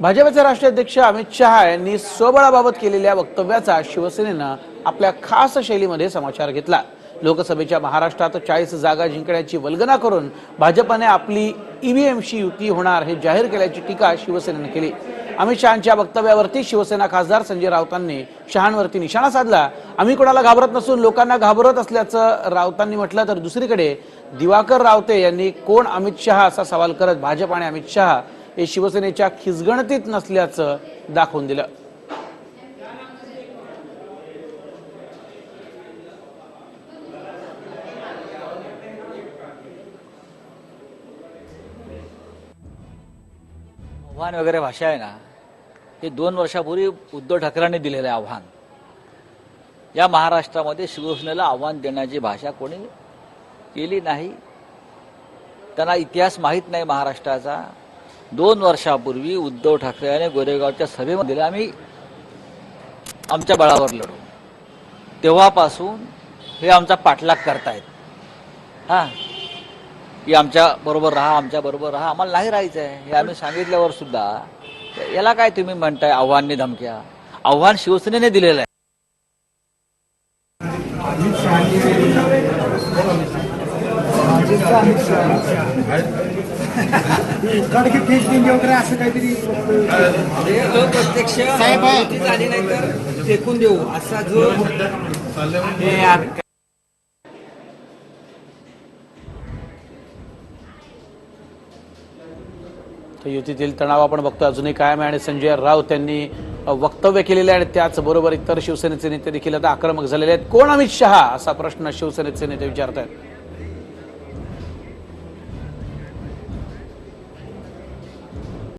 भाजपचे राष्ट्रीय अध्यक्ष अमित शहा यांनी स्वबळाबाबत केलेल्या वक्तव्याचा शिवसेनेनं आपल्या खास शैलीमध्ये समाचार घेतला. लोकसभेच्या महाराष्ट्रात चाळीस जागा जिंकण्याची वल्गना करून भाजपने आपली ईव्हीएमशी युती होणार हे जाहीर केल्याची टीका शिवसेनेनं केली. अमित शहांच्या वक्तव्यावरती शिवसेना खासदार संजय राऊतांनी शहांवरती निशाणा साधला. आम्ही कोणाला घाबरत नसून लोकांना घाबरत असल्याचं राऊतांनी म्हटलं तर दुसरीकडे दिवाकर रावते यांनी कोण अमित शहा असा सवाल करत भाजप आणि अमित शहा हे शिवसेनेच्या खिसगणतीत नसल्याचं दाखवून दिलं. आव्हान वगैरे भाषा आहे ना हे दोन वर्षापूर्वी उद्धव ठाकरेंनी दिलेलं आहे आव्हान. या महाराष्ट्रामध्ये शिवसेनेला आव्हान देण्याची भाषा कोणी केली नाही त्यांना इतिहास माहीत नाही महाराष्ट्राचा. दोन वर्षापूर्वी उद्धव ठाकरे यांनी गोरेगावच्या सभेमध्ये आम्ही आमच्या बळावर लढू. तेव्हापासून हे आमचा पाठलाग करतायत. हा? की आमच्या बरोबर राहा आमच्या बरोबर राहा. आम्हाला नाही राहायचं आहे हे आम्ही सांगितल्यावर सुद्धा याला काय तुम्ही म्हणताय? आव्हानने धमक्या. आव्हान शिवसेनेने दिलेलं आहे. वगैरे असं काहीतरी प्रत्यक्ष युती झाली नाही तर फेकून देऊ असा जो युतीतील तणाव आपण बघतो अजूनही कायम आहे आणि संजय राऊत यांनी वक्तव्य केलेले आहे आणि त्याचबरोबर इतर शिवसेनेचे नेते देखील आता आक्रमक झालेले आहेत. कोण अमित शहा? असा प्रश्न शिवसेनेचे नेते विचारत आहेत